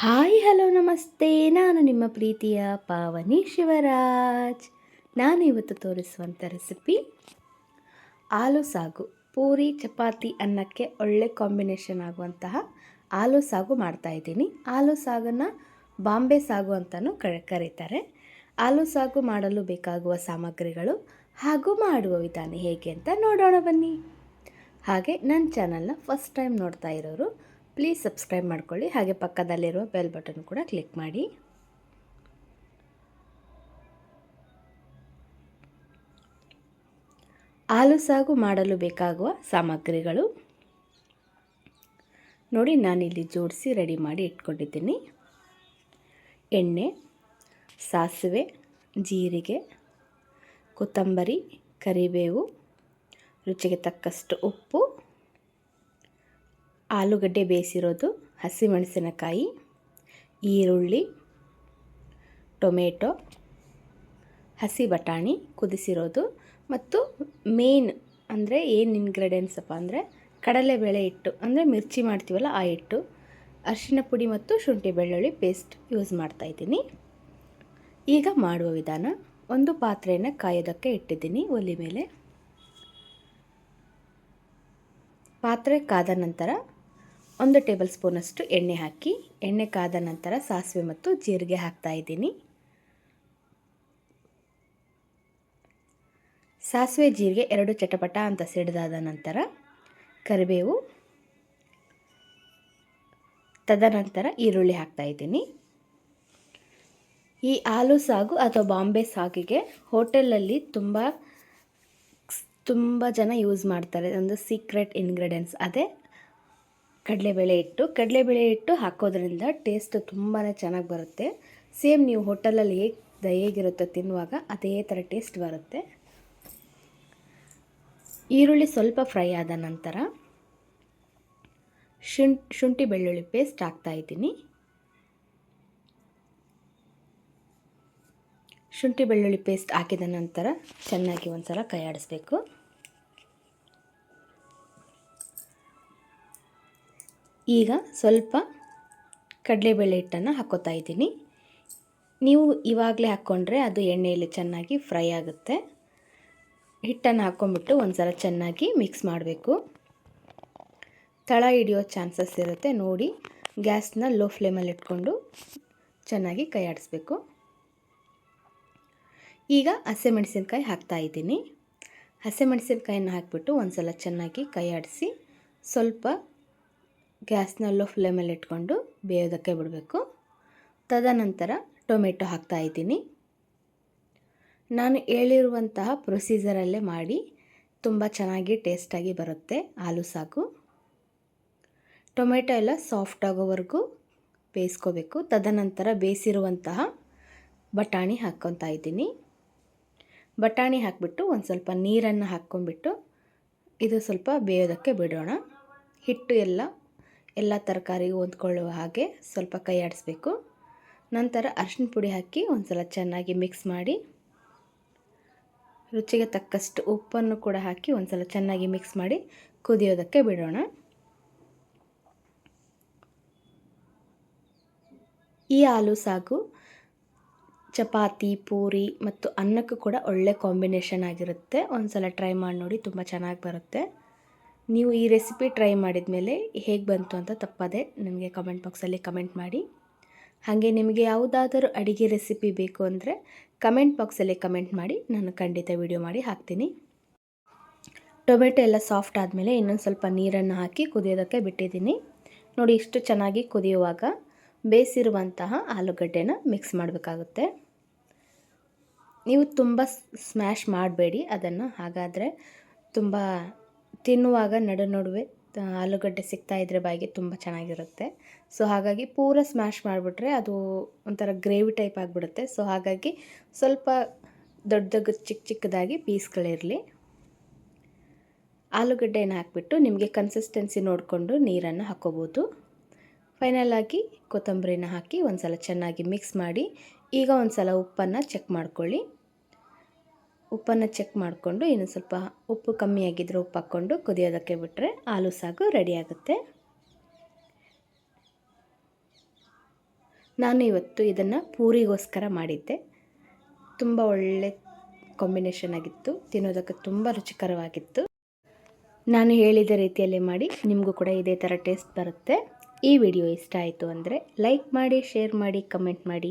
Hi, hello, ನಮಸ್ತೆ. ನಾನು ನಿಮ್ಮ ಪ್ರೀತಿಯ ಪಾವನಿ ಶಿವರಾಜ್. ನಾನು ಇವತ್ತು ತೋರಿಸುವಂಥ ರೆಸಿಪಿ ಆಲೂ ಸಾಗು. ಪೂರಿ, ಚಪಾತಿ, ಅನ್ನಕ್ಕೆ ಒಳ್ಳೆ ಕಾಂಬಿನೇಷನ್ ಆಗುವಂತಹ ಆಲೂ ಸಾಗು ಮಾಡ್ತಾಯಿದ್ದೀನಿ ಆಲೂ ಸಾಗನ್ನು ಬಾಂಬೆ ಸಾಗು ಅಂತಲೂ ಕರೀತಾರೆ. ಆಲೂ ಸಾಗು ಮಾಡಲು ಬೇಕಾಗುವ ಸಾಮಗ್ರಿಗಳು ಹಾಗೂ ಮಾಡುವ ವಿಧಾನ ಹೇಗೆ ಅಂತ ನೋಡೋಣ ಬನ್ನಿ. ಹಾಗೆ ನನ್ನ ಚಾನಲ್ನ ಫಸ್ಟ್ ಟೈಮ್ ನೋಡ್ತಾ ಇರೋರು ಪ್ಲೀಸ್ ಸಬ್ಸ್ಕ್ರೈಬ್ ಮಾಡ್ಕೊಳ್ಳಿ. ಹಾಗೆ ಪಕ್ಕದಲ್ಲಿರುವ ಬೆಲ್ ಬಟನ್ ಕೂಡ ಕ್ಲಿಕ್ ಮಾಡಿ. ಆಲೂ ಸಾಗು ಮಾಡಲು ಬೇಕಾಗುವ ಸಾಮಗ್ರಿಗಳು. ನೋಡಿ, ನಾನಿಲ್ಲಿ ಜೋಡಿಸಿ ರೆಡಿ ಮಾಡಿ ಇಟ್ಕೊಂಡಿದ್ದೀನಿ. ಎಣ್ಣೆ, ಸಾಸಿವೆ, ಜೀರಿಗೆ, ಕೊತ್ತಂಬರಿ, ಕರಿಬೇವು, ರುಚಿಗೆ ತಕ್ಕಷ್ಟು ಉಪ್ಪು. ಆಲೂಗಡ್ಡೆ ಬೇಯಿಸಿರೋದು ಹಸಿಮೆಣಸಿನಕಾಯಿ, ಈರುಳ್ಳಿ, ಟೊಮೆಟೊ, ಹಸಿ ಬಟಾಣಿ ಕುದಿಸಿರೋದು ಮತ್ತು ಮೇನ್ ಅಂದರೆ ಏನು ಇಂಗ್ರೀಡಿಯೆಂಟ್ಸಪ್ಪ ಅಂದರೆ ಕಡಲೆಬೇಳೆ ಹಿಟ್ಟು ಅಂದರೆ ಮಿರ್ಚಿ ಮಾಡ್ತೀವಲ್ಲ ಆ ಹಿಟ್ಟು ಅರಿಶಿನ ಪುಡಿ ಮತ್ತು ಶುಂಠಿ ಬೆಳ್ಳುಳ್ಳಿ ಪೇಸ್ಟ್ ಯೂಸ್ ಮಾಡ್ತಾಯಿದ್ದೀನಿ ಈಗ ಮಾಡುವ ವಿಧಾನ, ಒಂದು ಪಾತ್ರೆಯನ್ನು ಕಾಯೋದಕ್ಕೆ ಇಟ್ಟಿದ್ದೀನಿ ಒಲಿ ಮೇಲೆ. ಪಾತ್ರೆ ಕಾದ ನಂತರ ಒಂದು ಟೇಬಲ್ ಸ್ಪೂನಷ್ಟು ಎಣ್ಣೆ ಹಾಕಿ, ಎಣ್ಣೆ ಕಾದ ನಂತರ ಸಾಸಿವೆ ಮತ್ತು ಜೀರಿಗೆ ಹಾಕ್ತಾ ಇದ್ದೀನಿ. ಸಾಸಿವೆ, ಜೀರಿಗೆ ಎರಡು ಚಟಪಟ ಅಂತ ಸಿಡಿದಾದ ನಂತರ ಕರಿಬೇವು ತದನಂತರ ಈರುಳ್ಳಿ ಹಾಕ್ತಾ ಇದ್ದೀನಿ. ಈ ಆಲೂ ಸಾಗು ಅಥವಾ ಬಾಂಬೆ ಸಾಗಿಗೆ ಹೋಟೆಲಲ್ಲಿ ತುಂಬ ತುಂಬ ಜನ ಯೂಸ್ ಮಾಡ್ತಾರೆ. ಒಂದು ಸೀಕ್ರೆಟ್ ಇಂಗ್ರೀಡಿಯೆಂಟ್ಸ್. ಅದೇ ಕಡಲೆಬೇಳೆ ಇಟ್ಟು ಕಡಲೆಬೇಳೆ ಹಿಟ್ಟು ಹಾಕೋದ್ರಿಂದ ಟೇಸ್ಟ್ ತುಂಬಾ ಚೆನ್ನಾಗಿ ಬರುತ್ತೆ. ಸೇಮ್ ನೀವು ಹೋಟೆಲಲ್ಲಿ ಹೇಗೆ ಹೇಗಿರುತ್ತೋ ತಿನ್ನುವಾಗ ಅದೇ ಥರ ಟೇಸ್ಟ್ ಬರುತ್ತೆ. ಈರುಳ್ಳಿ ಸ್ವಲ್ಪ ಫ್ರೈ ಆದ ನಂತರ ಶುಂ ಶುಂಠಿ ಬೆಳ್ಳುಳ್ಳಿ ಪೇಸ್ಟ್ ಹಾಕ್ತಾಯಿದ್ದೀನಿ ಶುಂಠಿ ಬೆಳ್ಳುಳ್ಳಿ ಪೇಸ್ಟ್ ಹಾಕಿದ ನಂತರ ಚೆನ್ನಾಗಿ ಒಂದು ಸಲ ಕೈ ಆಡಿಸ್ಬೇಕು ಈಗ ಸ್ವಲ್ಪ ಕಡಲೆಬೇಳೆ ಹಿಟ್ಟನ್ನು ಹಾಕೋತಾ ಇದ್ದೀನಿ. ನೀವು ಇವಾಗಲೇ ಹಾಕ್ಕೊಂಡ್ರೆ ಅದು ಎಣ್ಣೆಯಲ್ಲಿ ಚೆನ್ನಾಗಿ ಫ್ರೈ ಆಗುತ್ತೆ. ಹಿಟ್ಟನ್ನು ಹಾಕ್ಕೊಂಬಿಟ್ಟು ಒಂದು ಸಲ ಚೆನ್ನಾಗಿ ಮಿಕ್ಸ್ ಮಾಡಬೇಕು. ತಳ ಹಿಡಿಯೋ ಚಾನ್ಸಸ್ ಇರುತ್ತೆ. ನೋಡಿ, ಗ್ಯಾಸ್ನ ಲೋ ಫ್ಲೇಮಲ್ಲಿ ಇಟ್ಕೊಂಡು ಚೆನ್ನಾಗಿ ಕೈ ಆಡಿಸ್ಬೇಕು. ಈಗ ಹಸಿಮೆಣಸಿನ್ಕಾಯಿ ಹಾಕ್ತಾ ಇದ್ದೀನಿ. ಹಸಿಮೆಣಸಿನ್ಕಾಯಿನ ಹಾಕಿಬಿಟ್ಟು ಒಂದು ಸಲ ಚೆನ್ನಾಗಿ ಕೈ ಆಡಿಸಿ ಸ್ವಲ್ಪ ಗ್ಯಾಸ್ನ ಲೋ ಫ್ಲೇಮಲ್ಲಿ ಇಟ್ಕೊಂಡು ಬೇಯೋದಕ್ಕೆ ಬಿಡಬೇಕು. ತದನಂತರ ಟೊಮೆಟೊ ಹಾಕ್ತಾ ಇದ್ದೀನಿ. ನಾನು ಹೇಳಿರುವಂತಹ ಪ್ರೊಸೀಜರಲ್ಲೇ ಮಾಡಿ ತುಂಬ ಚೆನ್ನಾಗಿ ಟೇಸ್ಟಾಗಿ ಬರುತ್ತೆ, ಆಲೂ ಸಾಗು ಟೊಮೆಟೊ ಎಲ್ಲ ಸಾಫ್ಟ್ ಆಗೋವರೆಗೂ ಬೇಯಿಸ್ಕೋಬೇಕು. ತದನಂತರ ಬೇಯಿಸಿರುವಂತಹ ಬಟಾಣಿ ಹಾಕ್ಕೊತಾ ಇದ್ದೀನಿ. ಬಟಾಣಿ ಹಾಕಿಬಿಟ್ಟು ಒಂದು ಸ್ವಲ್ಪ ನೀರನ್ನು ಹಾಕ್ಕೊಂಬಿಟ್ಟು ಇದು ಸ್ವಲ್ಪ ಬೇಯೋದಕ್ಕೆ ಬಿಡೋಣ. ಹಿಟ್ಟು ಎಲ್ಲ ಎಲ್ಲ ತರಕಾರಿಗೂ ಹೊಂದ್ಕೊಳ್ಳುವ ಹಾಗೆ ಸ್ವಲ್ಪ ಕೈ ಆಡಿಸ್ಬೇಕು. ನಂತರ ಅರಿಶಿನ ಪುಡಿ ಹಾಕಿ ಒಂದು ಸಲ ಚೆನ್ನಾಗಿ ಮಿಕ್ಸ್ ಮಾಡಿ, ರುಚಿಗೆ ತಕ್ಕಷ್ಟು ಉಪ್ಪನ್ನು ಕೂಡ ಹಾಕಿ ಒಂದು ಸಲ ಚೆನ್ನಾಗಿ ಮಿಕ್ಸ್ ಮಾಡಿ ಕುದಿಯೋದಕ್ಕೆ ಬಿಡೋಣ. ಈ ಆಲೂ ಸಾಗು, ಚಪಾತಿ, ಪೂರಿ ಮತ್ತು ಅನ್ನಕ್ಕೂ ಕೂಡ ಒಳ್ಳೆ ಕಾಂಬಿನೇಷನ್ ಆಗಿರುತ್ತೆ. ಒಂದು ಸಲ ಟ್ರೈ ಮಾಡಿ ನೋಡಿ, ತುಂಬ ಚೆನ್ನಾಗಿ ಬರುತ್ತೆ. ನೀವು ಈ ರೆಸಿಪಿ ಟ್ರೈ ಮಾಡಿದ ಮೇಲೆ ಹೇಗೆ ಬಂತು ಅಂತ ತಪ್ಪದೆ ನನಗೆ ಕಮೆಂಟ್ ಬಾಕ್ಸಲ್ಲಿ ಕಮೆಂಟ್ ಮಾಡಿ. ಹಾಗೆ ನಿಮಗೆ ಯಾವುದಾದರೂ ಅಡುಗೆ ರೆಸಿಪಿ ಬೇಕು ಅಂದರೆ ಕಮೆಂಟ್ ಬಾಕ್ಸಲ್ಲಿ ಕಮೆಂಟ್ ಮಾಡಿ, ನಾನು ಖಂಡಿತ ವಿಡಿಯೋ ಮಾಡಿ ಹಾಕ್ತೀನಿ. ಟೊಮೆಟೊ ಎಲ್ಲ ಸಾಫ್ಟ್ ಆದಮೇಲೆ ಇನ್ನೊಂದು ಸ್ವಲ್ಪ ನೀರನ್ನು ಹಾಕಿ ಕುದಿಯೋದಕ್ಕೆ ಬಿಟ್ಟಿದ್ದೀನಿ. ನೋಡಿ ಇಷ್ಟು ಚೆನ್ನಾಗಿ ಕುದಿಯುವಾಗ ಬೇಯಿಸಿರುವಂತಹ ಆಲೂಗಡ್ಡೆನ ಮಿಕ್ಸ್ ಮಾಡಬೇಕಾಗುತ್ತೆ. ನೀವು ತುಂಬ ಸ್ಮ್ಯಾಶ್ ಮಾಡಬೇಡಿ, ಅದನ್ನು ಹಾಗಾದರೆ ತುಂಬ ತಿನ್ನುವಾಗ ನಡು ನಡುವೆ ಆಲೂಗಡ್ಡೆ ಸಿಗ್ತಾ ಇದ್ರೆ ಬಾಯಿಗೆ ತುಂಬ ಚೆನ್ನಾಗಿರುತ್ತೆ. ಸೊ ಹಾಗಾಗಿ ಪೂರ ಸ್ಮ್ಯಾಶ್ ಮಾಡಿಬಿಟ್ರೆ ಅದು ಒಂಥರ ಗ್ರೇವಿ ಟೈಪ್ ಆಗಿಬಿಡುತ್ತೆ. ಸೊ ಹಾಗಾಗಿ ಸ್ವಲ್ಪ ದೊಡ್ಡ ಚಿಕ್ಕ ಚಿಕ್ಕದಾಗಿ ಪೀಸ್ಗಳಿರಲಿ. ಆಲೂಗಡ್ಡೆಯನ್ನು ಹಾಕಿಬಿಟ್ಟು ನಿಮಗೆ ಕನ್ಸಿಸ್ಟೆನ್ಸಿ ನೋಡಿಕೊಂಡು ನೀರನ್ನು ಫೈನಲ್ ಆಗಿ ಕೊತ್ತಂಬರಿನ ಹಾಕಿ ಒಂದು ಸಲ ಚೆನ್ನಾಗಿ ಮಿಕ್ಸ್ ಮಾಡಿ, ಈಗ ಒಂದು ಸಲ ಉಪ್ಪನ್ನು ಚೆಕ್ ಮಾಡ್ಕೊಳ್ಳಿ. ಉಪ್ಪನ್ನು ಚೆಕ್ ಮಾಡಿಕೊಂಡು ಇನ್ನು ಸ್ವಲ್ಪ ಉಪ್ಪು ಕಮ್ಮಿ ಆಗಿದ್ದರೆ ಉಪ್ಪು ಹಾಕ್ಕೊಂಡು ಕುದಿಯೋದಕ್ಕೆ ಬಿಟ್ಟರೆ ಆಲೂ ಸಾಗು ರೆಡಿ ಆಗುತ್ತೆ. ನಾನು ಇವತ್ತು ಇದನ್ನು ಪೂರಿಗೋಸ್ಕರ ಮಾಡಿದ್ದೆ. ತುಂಬ ಒಳ್ಳೆ ಕಾಂಬಿನೇಷನ್ ಆಗಿತ್ತು. ತಿನ್ನೋದಕ್ಕೆ ತುಂಬ ರುಚಿಕರವಾಗಿತ್ತು. ನಾನು ಹೇಳಿದ ರೀತಿಯಲ್ಲೇ ಮಾಡಿ ನಿಮಗೂ ಕೂಡ ಇದೇ ಥರ ಟೇಸ್ಟ್ ಬರುತ್ತೆ. ಈ ವಿಡಿಯೋ ಇಷ್ಟ ಆಯಿತು ಅಂದರೆ ಲೈಕ್ ಮಾಡಿ ಶೇರ್ ಮಾಡಿ ಕಮೆಂಟ್ ಮಾಡಿ.